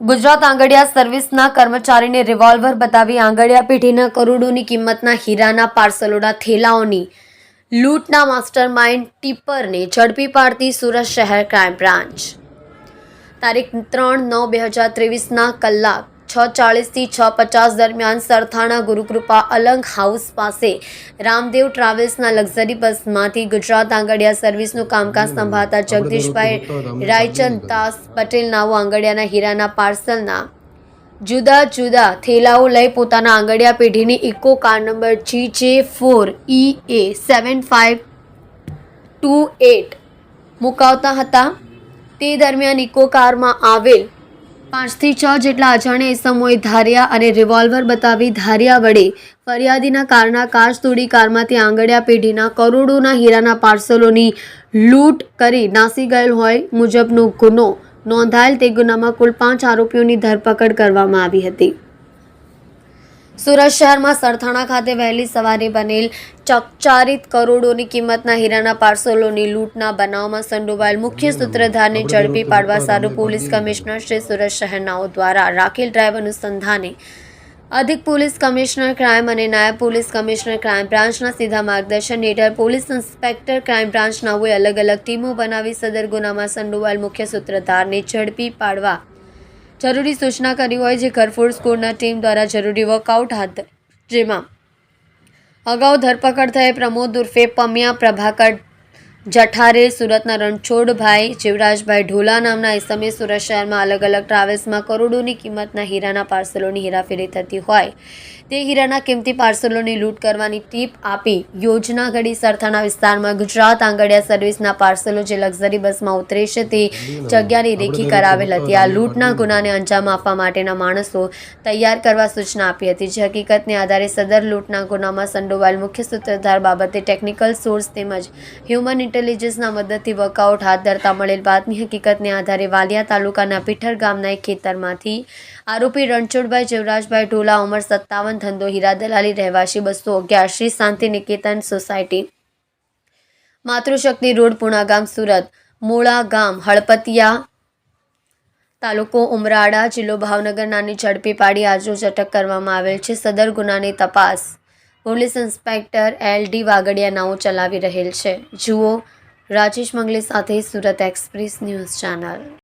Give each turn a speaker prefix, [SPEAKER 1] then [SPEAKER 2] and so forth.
[SPEAKER 1] ગુજરાત આંગડિયા સર્વિસના કર્મચારીને રિવોલ્વર બતાવી આંગડિયા પેઢીના કરોડોની કિંમતના હીરાના પાર્સલોના થેલાઓની લૂંટના માસ્ટર માઇન્ડ ટીપરને ઝડપી પાડતી સુરત શહેર ક્રાઇમ બ્રાન્ચ. તારીખ ત્રણ નવ બે હજાર ત્રેવીસના કલાક છ ચાળીસથી છ પચાસ દરમિયાન સરથાણા ગુરુકૃપા અલંગ હાઉસ પાસે રામદેવ ટ્રાવેલ્સના લક્ઝરી બસમાંથી ગુજરાત આંગડિયા સર્વિસનું કામકાજ સંભાળતા જગદીશભાઈ રાયચંદ દાસ પટેલ નાઓ આંગડિયાના હીરાના પાર્સલના. જુદા જુદા થેલાઓ લઈ પોતાના આંગડિયા પેઢીની eco car number G J four E A seven five two eight મુકાવતા હતા. તે દરમિયાન ઇકો કારમાં આવેલ પાંચથી છ જેટલા અજાણ્યા ઇસમોએ ધાર્યા અને રિવોલ્વર બતાવી ધાર્યા વડે ફરિયાદીના કારના કાચ તોડી કારમાંથી આંગડિયા પેઢીના કરોડોના હીરાના પાર્સલોની લૂંટ કરી નાસી ગયેલ હોય મુજબનો ગુનો. નોંધાયેલ તે ગુનામાં કુલ પાંચ આરોપીઓની ધરપકડ કરવામાં આવી હતી. સુરત શહેરમાં સરથાણા ખાતે વહેલી સવારે બનેલ ચકચારિત કરોડોની કિંમતના હીરાના પાર્સલોની લૂંટના બનાવમાં સંડોવાયેલ મુખ્ય સૂત્રધારને ઝડપી પાડવા સારું પોલીસ કમિશનર શ્રી સુરત શહેરનાઓ દ્વારા રાખેલ ડ્રાઈવ અનુસંધાને અધિક પોલીસ કમિશનર ક્રાઇમ અને નાયબ પોલીસ કમિશનર ક્રાઇમ બ્રાન્ચના સીધા માર્ગદર્શન હેઠળ પોલીસ ઇન્સ્પેક્ટર ક્રાઇમ બ્રાન્ચ નાઓએ અલગ અલગ ટીમો બનાવી સદર ગુનામાં સંડોવાયેલ મુખ્ય સૂત્રધારને ઝડપી પાડવા જરૂરી સૂચના કરી હોય જે ઘરફોડ સ્કૂલના ટીમ દ્વારા જરૂરી વર્કઆઉટ હાથ. જેમાં અગાઉ ધરપકડ થયે પ્રમોદ ઉર્ફે પમ્યા પ્રભાકર જઠારે સુરતના રણછોડભાઈ જીવરાજભાઈ ઢોલા નામના ઇસમે સુરત શહેરમાં અલગ અલગ ટ્રાવેલ્સમાં કરોડોની કિંમતના હીરાના પાર્સલોની હેરાફેરી થતી હોય. તે હીરાના કિંમતી પાર્સલોની લૂંટ કરવાની ટીપ આપી યોજના ઘડી સરથાણા વિસ્તારમાં ગુજરાત આંગડિયા સર્વિસના પાર્સલો જે લક્ઝરી બસમાં ઉતરે છે તે જગ્યાની રેખી કરાવેલ હતી. આ લૂંટના ગુનાને અંજામ આપવા માટેના માણસો તૈયાર કરવા સૂચના આપી હતી. જે હકીકતને આધારે સદર લૂંટના ગુનામાં સંડોવાયેલ મુખ્ય સૂત્રધાર બાબતે ટેકનિકલ સોર્સ તેમજ હ્યુમન ઇન્ટેલિજન્સના મદદથી વર્કઆઉટ હાથ ધરતા મળેલ બાતમી હકીકતને આધારે વાલિયા તાલુકાના પીઠર ગામના એક ખેતરમાંથી આરોપી રણછોડભાઈ જીવરાજભાઈ ઢોલા ઉંમર સત્તાવન, ધંધો હીરા દલાલી રહેવાસી બસો અગિયાર, શ્રી શાંતિ નિકેતન સોસાયટી. માતૃશક્તિ રોડ, પુણા ગામ, સુરત. મૂળા ગામ, હળપતિયા તાલુકો, ઉમરાળા જિલ્લો ભાવનગર નાની ઝડપી પાડી આજરોજ અટક કરવામાં આવેલ છે. સદર ગુનાની તપાસ police inspector L D Vagadiya નાઓ ચલાવી રહેલ છે. જુઓ, રાજેશ મંગલે સાથે સુરત એક્સપ્રેસ ન્યૂઝ ચેનલ.